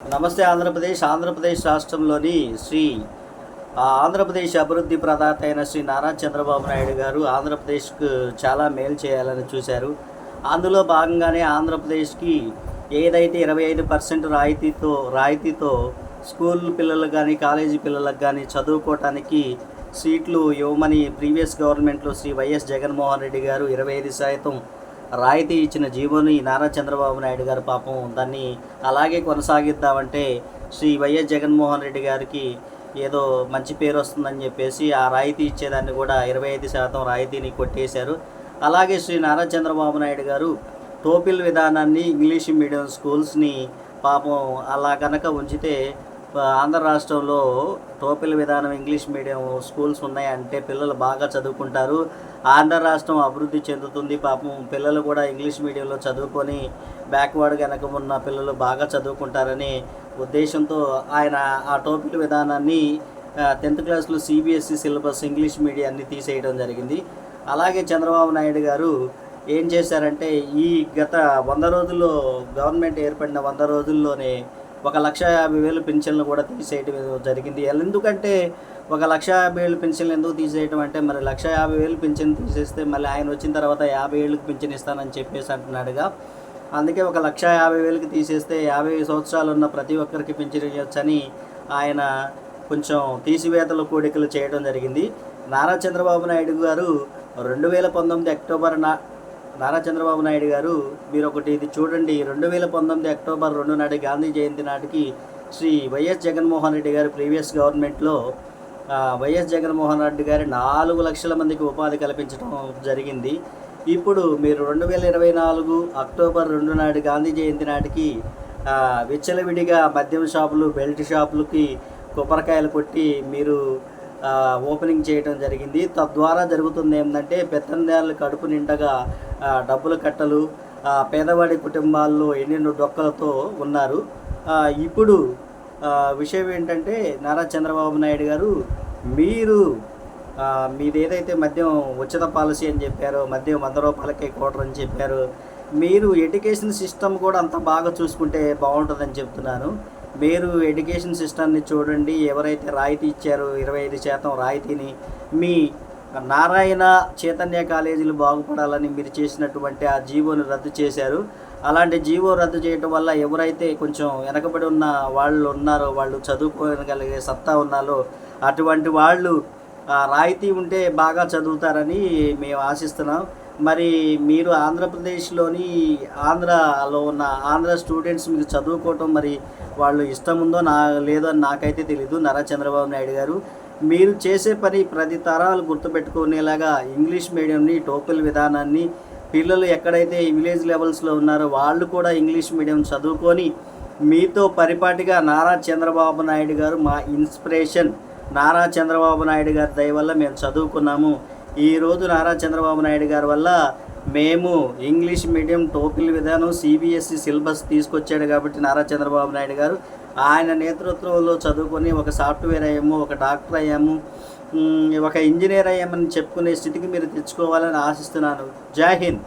నమస్తే ఆంధ్రప్రదేశ్ ఆంధ్రప్రదేశ్ రాష్ట్రంలోని శ్రీ ఆంధ్రప్రదేశ్ అభివృద్ధి ప్రదాత అయిన శ్రీ నారా చంద్రబాబు నాయుడు గారు ఆంధ్రప్రదేశ్కు చాలా మేలు చేయాలని చూశారు. అందులో భాగంగానే ఆంధ్రప్రదేశ్కి ఏదైతే ఇరవై ఐదు పర్సెంట్ రాయితీతో రాయితీతో స్కూల్ పిల్లలకు కానీ కాలేజీ పిల్లలకు కానీ చదువుకోవటానికి సీట్లు ఇవ్వమని ప్రీవియస్ గవర్నమెంట్లో శ్రీ వైఎస్ జగన్మోహన్ రెడ్డి గారు ఇరవై ఐదు శాతం రాయితీ ఇచ్చిన జీవోని నారా చంద్రబాబు నాయుడు గారు పాపం దాన్ని అలాగే కొనసాగిద్దామంటే శ్రీ వైఎస్ జగన్మోహన్ రెడ్డి గారికి ఏదో మంచి పేరు వస్తుందని చెప్పేసి ఆ రాయితీ ఇచ్చేదాన్ని కూడా ఇరవై ఐదు శాతం రాయితీని కొట్టేశారు. అలాగే శ్రీ నారా చంద్రబాబు నాయుడు గారు టోపిల్ విధానాన్ని ఇంగ్లీష్ మీడియం స్కూల్స్ని పాపం అలా కనుక ఉంచితే ఆంధ్ర రాష్ట్రంలో టోపిల్ విధానం ఇంగ్లీష్ మీడియం స్కూల్స్ ఉన్నాయంటే పిల్లలు బాగా చదువుకుంటారు. ఆంధ్ర రాష్ట్రం అభివృద్ధి చెందుతుంది. పాపం పిల్లలు కూడా ఇంగ్లీష్ మీడియంలో చదువుకొని బ్యాక్వర్డ్ కనుక ఉన్న పిల్లలు బాగా చదువుకుంటారని ఉద్దేశంతో ఆయన ఆ టోపిల్ విధానాన్ని టెన్త్ క్లాస్లో సిబిఎస్ఈ సిలబస్ ఇంగ్లీష్ మీడియాన్ని తీసేయడం జరిగింది. అలాగే చంద్రబాబు నాయుడు గారు ఏం చేశారంటే ఈ గత వంద రోజుల్లో గవర్నమెంట్ ఏర్పడిన వంద రోజుల్లోనే ఒక లక్ష యాభై వేలు పెన్షన్లు కూడా తీసేయడం జరిగింది. ఎందుకంటే ఒక లక్ష యాభై వేలు పెన్షన్లు ఎందుకు తీసేయటం అంటే మరి లక్ష యాభై వేలు పెన్షన్ తీసేస్తే మళ్ళీ ఆయన వచ్చిన తర్వాత యాభై ఏళ్ళకి పెన్షన్ ఇస్తానని చెప్పేసి అంటున్నాడుగా. అందుకే ఒక లక్ష యాభై వేలకి తీసేస్తే యాభై సంవత్సరాలు ఉన్న ప్రతి ఒక్కరికి పెన్షన్ ఇవ్వచ్చని ఆయన కొంచెం తీసివేతలు కోడికలు చేయడం జరిగింది. నారా చంద్రబాబు నాయుడు గారు రెండు వేల పంతొమ్మిది అక్టోబర్ నా నారా చంద్రబాబు నాయుడు గారు మీరు ఒకటి ఇది చూడండి రెండు వేల పంతొమ్మిది అక్టోబర్ రెండు నాటి గాంధీ జయంతి నాటికి శ్రీ వైఎస్ జగన్మోహన్ రెడ్డి గారు ప్రీవియస్ గవర్నమెంట్లో వైఎస్ జగన్మోహన్ రెడ్డి గారి నాలుగు లక్షల మందికి ఉపాధి కల్పించడం జరిగింది. ఇప్పుడు మీరు రెండు వేల ఇరవై నాలుగు అక్టోబర్ రెండు నాటి గాంధీ జయంతి నాటికి విచ్చలవిడిగా మద్యం షాపులు బెల్ట్ షాపులకి కొబ్బరికాయలు కొట్టి మీరు ఓపెనింగ్ చేయడం జరిగింది. తద్వారా జరుగుతుంది ఏంటంటే పెత్తందారులు కడుపు నిండగా డబ్బులు డబ్బుల కట్టలు పేదవాడి కుటుంబాల్లో ఎన్నెన్నో డొక్కలతో ఉన్నారు. ఇప్పుడు విషయం ఏంటంటే నారా చంద్రబాబు నాయుడు గారు మీరు మీదేదైతే మద్యం ఉచిత పాలసీ అని చెప్పారో మద్యం వంద రూపాయలకే కోటర్ అని చెప్పారు మీరు ఎడ్యుకేషన్ సిస్టమ్ కూడా అంత బాగా చూసుకుంటే బాగుంటుందని చెప్తున్నాను. మీరు ఎడ్యుకేషన్ సిస్టమ్ని చూడండి ఎవరైతే రాయితీ ఇచ్చారో ఇరవై ఐదు శాతం రాయితీని మీ నారాయణ చైతన్య కాలేజీలు బాగుపడాలని మీరు చేసినటువంటి ఆ జీవోని రద్దు చేశారు. అలాంటి జీవో రద్దు చేయడం వల్ల ఎవరైతే కొంచెం వెనకబడి ఉన్న వాళ్ళు ఉన్నారో వాళ్ళు చదువుకోగలిగే సత్తా ఉన్నారో అటువంటి వాళ్ళు రాయితీ ఉంటే బాగా చదువుతారని మేము ఆశిస్తున్నాం. మరి మీరు ఆంధ్రప్రదేశ్లోని ఆంధ్రాలో ఉన్న ఆంధ్ర స్టూడెంట్స్ మీకు చదువుకోవటం మరి వాళ్ళు ఇష్టం ఉందో నా లేదో అని నాకైతే తెలీదు. నారా చంద్రబాబు నాయుడు గారు మీరు చేసే పని ప్రతి తరాలు గుర్తుపెట్టుకునేలాగా ఇంగ్లీష్ మీడియంని టోపిల్ విధానాన్ని పిల్లలు ఎక్కడైతే విలేజ్ లెవెల్స్లో ఉన్నారో వాళ్ళు కూడా ఇంగ్లీష్ మీడియం చదువుకొని మీతో పరిపాటిగా నారా చంద్రబాబు నాయుడు గారు మా ఇన్స్పిరేషన్. నారా చంద్రబాబు నాయుడు గారి దయ వల్ల మేము చదువుకున్నాము. ఈరోజు నారా చంద్రబాబు నాయుడు గారి వల్ల మేము ఇంగ్లీష్ మీడియం టోపిల్ విధానం సిబిఎస్ఈ సిలబస్ తీసుకొచ్చాడు కాబట్టి నారా చంద్రబాబు నాయుడు గారు. ఆయన నేతృత్వంలో చదువుకొని ఒక సాఫ్ట్వేర్ అయ్యాము ఒక డాక్టర్ అయ్యాము ఒక ఇంజనీర్ అయ్యామని చెప్పుకునే స్థితికి మీరు తెచ్చుకోవాలని ఆశిస్తున్నాను. జై హింద్.